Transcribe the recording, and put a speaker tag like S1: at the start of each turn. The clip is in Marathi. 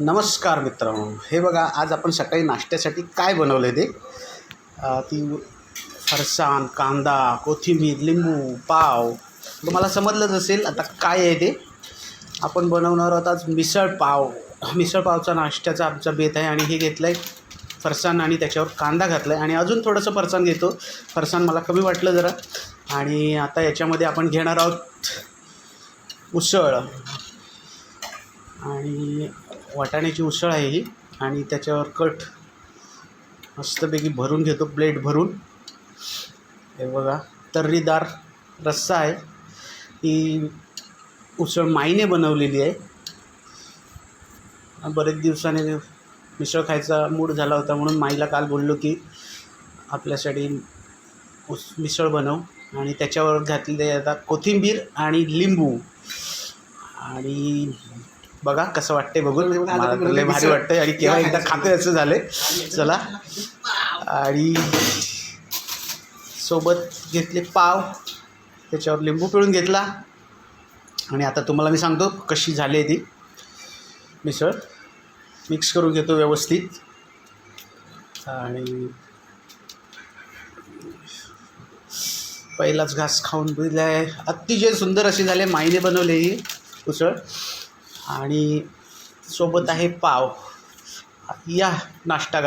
S1: नमस्कार मित्रांनो. हे बघा आज आपण सकाळी नाश्त्यासाठी काय बनवलं आहे ते ती फरसाण कांदा कोथिंबीर लिंबू पाव. तुम्हाला समजलंच असेल आता काय आहे ते. आपण बनवणार आहोत आज मिसळ पाव. मिसळ पावचा नाश्त्याचा आमचा बेत आहे आणि हे घेतलं आहे फरसाण आणि त्याच्यावर कांदा घातला आहे आणि अजून थोडंसं फरसाण घेतो. फरसाण मला कमी वाटलं जरा. आणि आता याच्यामध्ये आपण घेणार आहोत उसळ. आणि वाटाण्याची उसळ आहे ही आणि त्याच्यावर कट मस्तपैकी भरून घेतो प्लेट भरून. हे बघा तर्रीदार रस्सा आहे. ही उसळ माईने बनवलेली आहे. बरेच दिवसाने मिसळ खायचा मूड झाला होता म्हणून माईला काल बोललो की आपल्यासाठी उस मिसळ बनव. आणि त्याच्यावर घातले आता कोथिंबीर आणि लिंबू. आणि बघा कसं वाटतंय बघून. लय भारी वाटतंय. आणि केव्हा एकदा खातोय असं झालंय. चला. आणि सोबत घेतले पाव. त्याच्यावर लिंबू पिळून घेतला. आणि आता तुम्हाला मी सांगतो कशी झाली आहे ती मिसळ मिक्स करून घेतो व्यवस्थित. आणि पहिलाच घास खाऊन आहे अतिशय सुंदर अशी झाली माईने बनवली ही. उसळ आणि सोबत आहे पाव. या नाश्ता